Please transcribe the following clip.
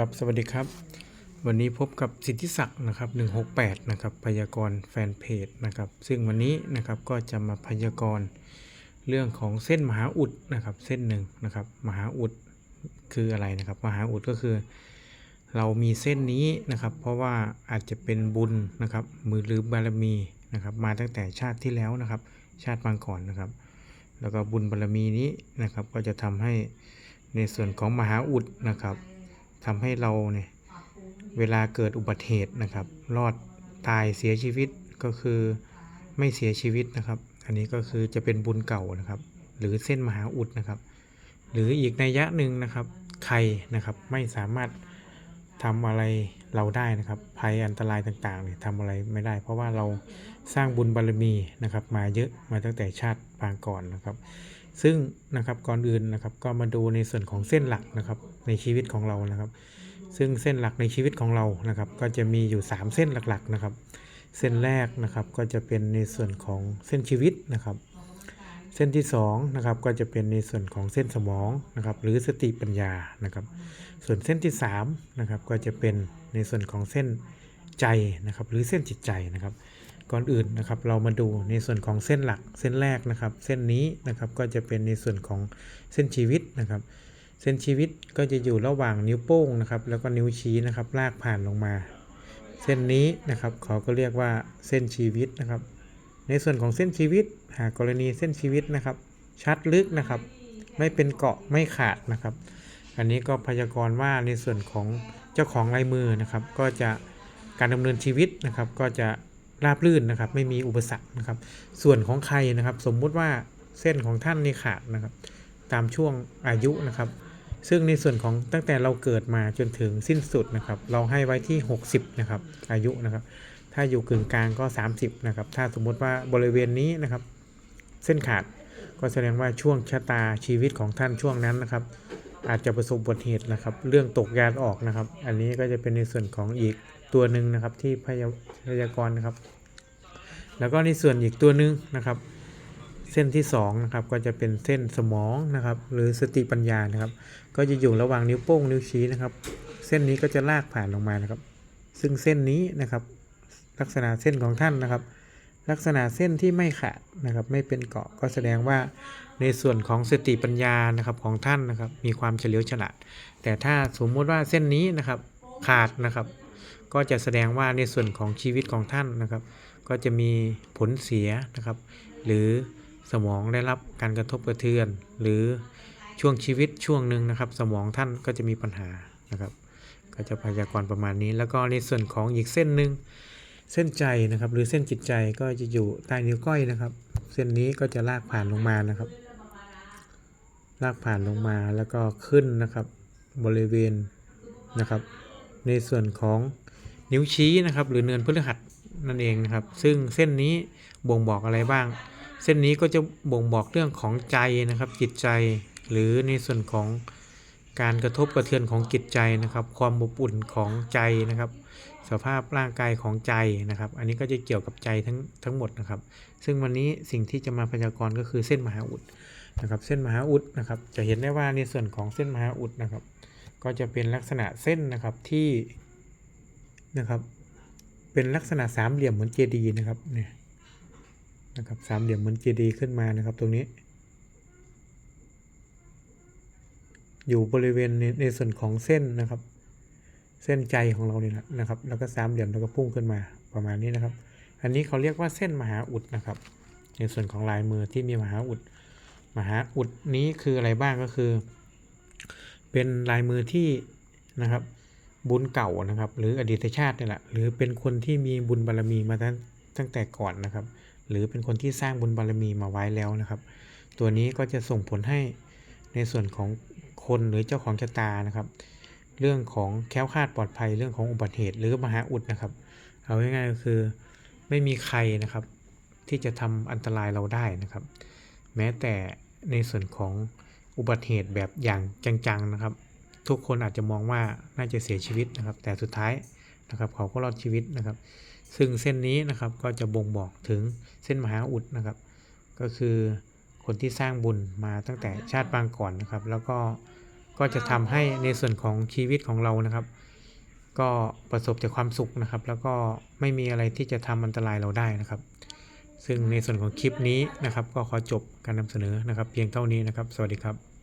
ครับสวัสดีครับ วันนี้พบกับสิทธิศักดิ์นะครับ168นะครับพยากรณ์แฟนเพจนะครับซึ่งวันนี้นะครับก็จะมาพยากรณ์เรื่องของเส้นมหาอุดนะครับเส้นหนึ่งนะครับมหาอุดคืออะไรนะครับมหาอุดก็คือ เรามีเส้นนี้นะครับ เพราะว่าอาจจะเป็นบุญนะครับมือหรือบารมีนะครับมาตั้งแต่ชาติที่แล้วนะครับ ชาติปางก่อนนะครับ แล้วก็บุญบารมีนี้นะครับก็จะทำให้ในส่วนของมหาอุดนะครับ ทำให้เราเนี่ยเวลาเกิดอุบัติเหตุนะครับ รอดตายเสียชีวิตก็คือไม่เสียชีวิตนะครับ อันนี้ก็คือจะเป็นบุญเก่านะครับ หรือเส้นมหาอุดนะครับ หรืออีกนัยยะหนึ่งนะครับ ใครนะครับไม่สามารถทำอะไรเราได้นะครับ ภัยอันตรายต่างๆเนี่ยทำอะไรไม่ได้ เพราะว่าเราสร้างบุญบารมีนะครับ มาเยอะมาตั้งแต่ชาติปางก่อนนะครับ ซึ่งนะครับก่อนอื่นนะครับก็มาดูในส่วนของเส้นหลักนะครับในชีวิตของเรานะครับ ซึ่งเส้นหลักในชีวิตของเรานะครับ ก็จะมีอยู่ 3 เส้นหลักๆนะครับ เส้นแรกนะครับก็จะเป็นในส่วนของเส้นชีวิตนะครับ เส้นที่2นะครับก็จะเป็นในส่วนของเส้นสมองนะครับ หรือสติปัญญานะครับ ส่วนเส้นที่3นะครับก็จะเป็นในส่วนของเส้นใจนะครับ หรือเส้นจิตใจนะครับ ก่อนอื่นนะครับ เรามาดูในส่วนของเส้นหลักเส้นแรกนะครับ เส้นนี้นะครับก็จะเป็นในส่วนของเส้นชีวิตนะครับ เส้นชีวิตก็จะอยู่ระหว่างนิ้วโป้งนะครับ แล้วก็นิ้วชี้นะครับ ลากผ่านลงมา เส้นนี้นะครับเขาก็เรียกว่าเส้นชีวิตนะครับ ในส่วนของเส้นชีวิต หากกรณีเส้นชีวิตนะครับ ชัดลึกนะครับ ไม่เป็นเกาะไม่ขาดนะครับ อันนี้ก็พยากรณ์ว่าในส่วนของเจ้าของลายมือนะครับ ก็จะการดำเนินชีวิตนะครับ ก็จะ ราบรื่นนะครับ ไม่มีอุปสรรคนะครับ ส่วนของใครนะครับ สมมุติว่าเส้นของท่านนี่ขาดนะครับ ตามช่วงอายุนะครับ ซึ่งในส่วนของตั้งแต่เราเกิดมาจนถึงสิ้นสุดนะครับ เราให้ไว้ที่ 60 นะครับ อายุนะครับ ถ้าอยู่กึ่งกลางก็ 30 นะครับ ถ้าสมมุติว่าบริเวณนี้นะครับ เส้นขาดก็แสดงว่าช่วงชะตาชีวิตของท่านช่วงนั้นนะครับ อาจจะประสบอุบัติเหตุนะครับ เรื่องตกยานออกนะครับ อันนี้ก็จะเป็นในส่วนของอีกตัวหนึ่งนะครับที่พยาพยากรณ์นะครับ แล้วก็ในส่วนอีกตัวหนึ่งนะครับ เส้นที่2นะครับก็จะเป็นเส้นสมองนะครับ หรือสติปัญญานะครับ ก็จะอยู่ระหว่างนิ้วโป้งนิ้วชี้นะครับ เส้นนี้ก็จะลากผ่านลงมานะครับ ซึ่งเส้นนี้นะครับ ลักษณะเส้นของท่านนะครับ ลักษณะเส้นที่ไม่ขาดนะครับไม่เป็นเกาะก็แสดงว่าในส่วนของสติปัญญานะครับของท่านนะครับมีความเฉลียวฉลาด แต่ถ้าสมมุติว่าเส้นนี้นะครับขาดนะครับ ก็จะแสดงว่าในส่วนของชีวิตของท่านนะครับ ก็จะมีผลเสียนะครับ หรือสมองได้รับการกระทบกระเทือน หรือช่วงชีวิตช่วงหนึ่งนะครับ สมองท่านก็จะมีปัญหานะครับ ก็จะพยากรณ์ประมาณนี้ แล้วก็ในส่วนของอีกเส้นหนึ่ง เส้นใจนะครับ หรือเส้นจิตใจก็จะอยู่ใต้นิ้วก้อยนะครับ เส้นนี้ก็จะลากผ่านลงมานะครับ ลากผ่านลงมาแล้วก็ขึ้นนะครับ บริเวณนะครับ ในส่วนของนิ้วชี้นะครับ หรือเนินพฤหัสนั่นเองนะครับ ซึ่งเส้นนี้บ่งบอกอะไรบ้าง เส้นนี้ก็จะบ่งบอกเรื่องของใจนะครับ จิตใจ หรือในส่วนของการกระทบกระเทือนของจิตใจนะครับ ความอบอุ่นของใจนะครับ สภาพร่างกายของใจนะครับ อันนี้ก็จะเกี่ยวกับใจทั้งทั้งหมดนะครับ ซึ่งวันนี้สิ่งที่จะมาพยากรณ์ก็คือเส้นมหาอุดนะครับ เส้นมหาอุดนะครับ จะเห็นได้ว่าในส่วนของเส้นมหาอุดนะครับ ก็จะเป็นลักษณะเส้นนะครับที่นะครับ เป็นลักษณะสามเหลี่ยมเหมือนเจดีย์นะครับเนี่ยนะครับสามเหลี่ยมเหมือนเจดีย์ขึ้นมานะครับ ตรงนี้ อยู่บริเวณในในส่วนของเส้นนะครับ เส้นใจของเราเนี่ยนะครับ แล้วก็สามเหลี่ยมแล้วก็พุ่งขึ้นมาประมาณนี้นะครับ อันนี้เขาเรียกว่าเส้นมหาอุดนะครับ ในส่วนของลายมือที่มีมหาอุด มหาอุดนี้คืออะไรบ้างก็คือ เป็นลายมือที่นะครับ บุญเก่านะครับ หรืออดีตชาตินี่แหละหรือเป็นคนที่มีบุญบารมีมาตั้งตั้งแต่ก่อนนะครับ หรือเป็นคนที่สร้างบุญบารมีมาไว้แล้วนะครับ ตัวนี้ก็จะส่งผลให้ในส่วนของคนหรือเจ้าของชะตานะครับ เรื่องของแคล้วคลาดปลอดภัยเรื่องของอุบัติเหตุหรือมหาอุดนะครับ เอาง่ายๆก็คือไม่มีใครนะครับที่จะทำอันตรายเราได้นะครับ แม้แต่ในส่วนของอุบัติเหตุแบบอย่างจังๆนะครับ ทุกคนอาจจะมองว่าน่าจะเสียชีวิตนะครับ แต่สุดท้ายนะครับเขาก็รอดชีวิตนะครับ ซึ่งเส้นนี้นะครับก็จะบ่งบอกถึงเส้นมหาอุดนะครับ ก็คือคนที่สร้างบุญมาตั้งแต่ชาติปางก่อนนะครับ แล้วก็ ก็จะทำให้ในส่วนของชีวิตของเรานะครับ ก็ประสบแต่ความสุขนะครับ แล้วก็ไม่มีอะไรที่จะทำอันตรายเราได้นะครับ ซึ่งในส่วนของคลิปนี้นะครับ ก็ขอจบการนำเสนอนะครับ เพียงเท่านี้นะครับ สวัสดีครับ